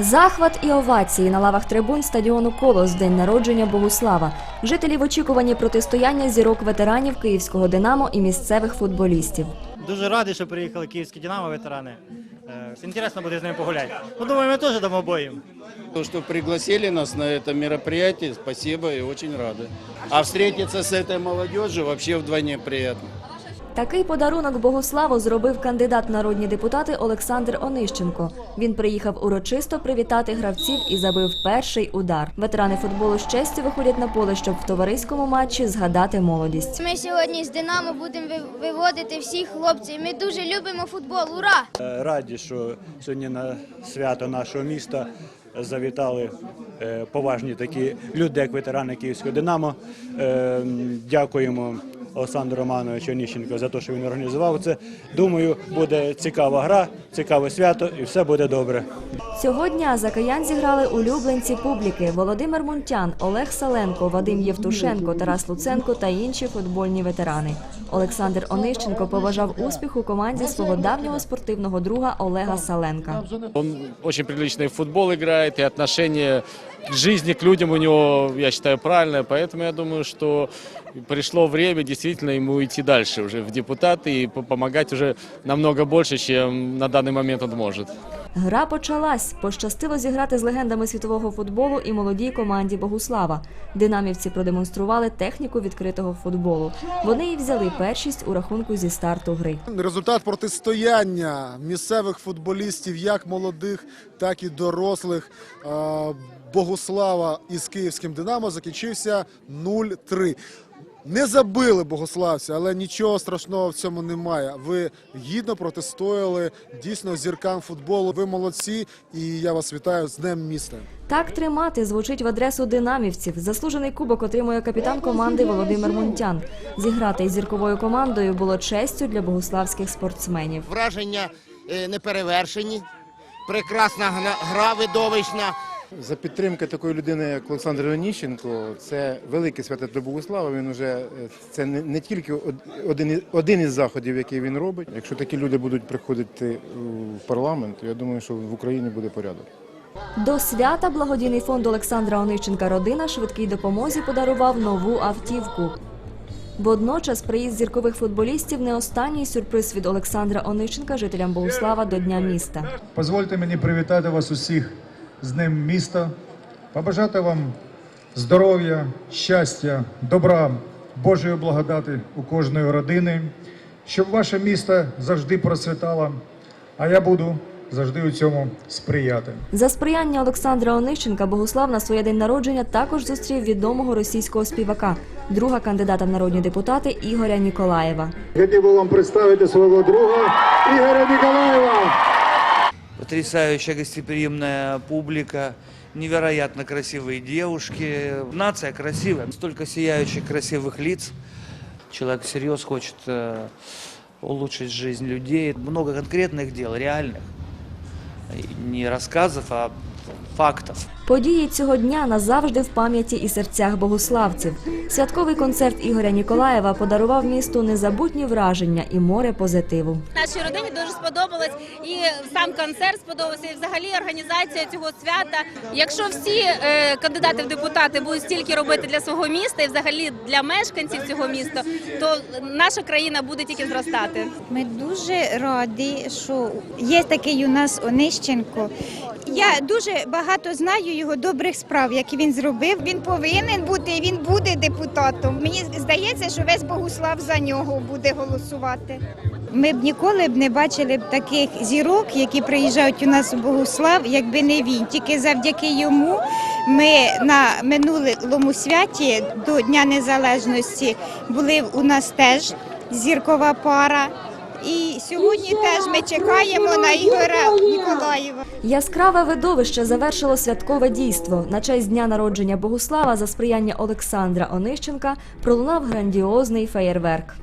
Захват і овації на лавах трибун стадіону Колос день народження Богуслава. Жителі в очікуванні протистояння зірок ветеранів київського Динамо і місцевих футболістів. Дуже радий, що приїхали київські Динамо ветерани. Е, Інтересно буде з ними погуляти. Ну, думаю, ми теж дамо боїм. То, что пригласили нас на это мероприятие, спасибо и очень рады. А встретиться с этой молодежью вообще вдвойне приятно. Такий подарунок Богославу зробив кандидат в народні депутати Олександр Онищенко. Він приїхав урочисто привітати гравців і забив перший удар. Ветерани футболу з честю виходять на поле, щоб в товариському матчі згадати молодість. Ми сьогодні з Динамо будемо виводити всіх хлопців. Ми дуже любимо футбол. Ура! Е, Раді, що сьогодні на свято нашого міста завітали е, поважні такі люди, як ветерани Київського Динамо. Е, Дякуємо Олександру Романовичу Оніщенко за те, що він організував це. Думаю, буде цікава гра, цікаве свято і все буде добре. Цього дня за киян зіграли улюбленці публіки Володимир Мунтян, Олег Саленко, Вадим Євтушенко, Тарас Луценко та інші футбольні ветерани. Олександр Онищенко побажав успіху команді свого давнього спортивного друга Олега Саленка. Он очень приличный футбол играет, и отношение к жизни, к людям у него, я считаю, правильное. Поэтому я думаю, что пришло время действительно ему идти дальше уже в депутаты и по- помогать уже намного больше, чем на данный момент он может. Гра почалась. Пощастило зіграти з легендами світового футболу і молодій команді Богуслава. Динамівці продемонстрували техніку відкритого футболу. Вони і взяли першість у рахунку зі старту гри. Результат протистояння місцевих футболістів, як молодих, так і дорослих. е, Богослава із київським Динамо закінчився 0-3. Не забили богославці, але нічого страшного в цьому немає. Ви гідно протистояли дійсно зіркам футболу. Ви молодці, і я вас вітаю з Днем міста. Так тримати звучить в адресу динамівців. Заслужений кубок отримує капітан команди Володимир Мунтян. Зіграти із зірковою командою було честю для богуславських спортсменів. враження е, неперевершені. Прекрасна гна- гра видовищна. За підтримки такої людини, як Олександр Оніщенко, це велике свято для Богослава. Він уже е, це не, тільки один, один із заходів, який він робить. Якщо такі люди будуть приходити в парламент, я думаю, що в Україні буде порядок. До свята благодійний фонд Олександра Онищенка родина швидкій допомозі подарував нову автівку. Водночас приїзд зіркових футболістів не останній сюрприз від Олександра Онищенка жителям Богуслава до Дня міста. Позвольте мені привітати вас усіх з Днем міста, побажати вам здоров'я, щастя, добра, Божої благодати у кожної родини, щоб ваше місто завжди процвітало, а я буду завжди у цьому сприяти. За сприяння Олександра Онищенка Богуслав на своє день народження також зустрів відомого російського співака, друга кандидата в народні депутати Ігоря Ніколаєва. Хотів би вам представити свого друга Ігоря Ніколаєва потрясающая гостеприимная публика, невероятно красивые девушки. Нация красивая, столько сияющих красивых лиц. Человек всерьез хочет э, улучшить жизнь людей. Много конкретных дел, реальных. И Не рассказов, а фактов. Події цього дня назавжди в пам'яті і серцях богославців. Святковий концерт Ігоря Ніколаєва подарував місту незабутні враження і море позитиву. Нашій родині дуже сподобалось і сам концерт сподобався, і взагалі організація цього свята. Якщо всі е, кандидати в депутати будуть стільки робити для свого міста і взагалі для мешканців цього міста, то наша країна буде тільки зростати. Ми дуже раді, що є такий у нас Онищенко. Я дуже багато знаю його добрих справ, які він зробив. Він повинен бути, і він буде депутатом. Мені здається, що весь Богуслав за нього буде голосувати. Ми б ніколи б не бачили б таких зірок, які приїжджають у нас у Богуслав, якби не він. Тільки завдяки йому ми на минулому святі до Дня Незалежності були у нас теж зіркова пара. І сьогодні теж ми чекаємо на Ігоря Ніколаєва. Яскраве видовище завершило святкове дійство. На честь дня народження Богуслава за сприяння Олександра Онищенка пролунав грандіозний феєрверк.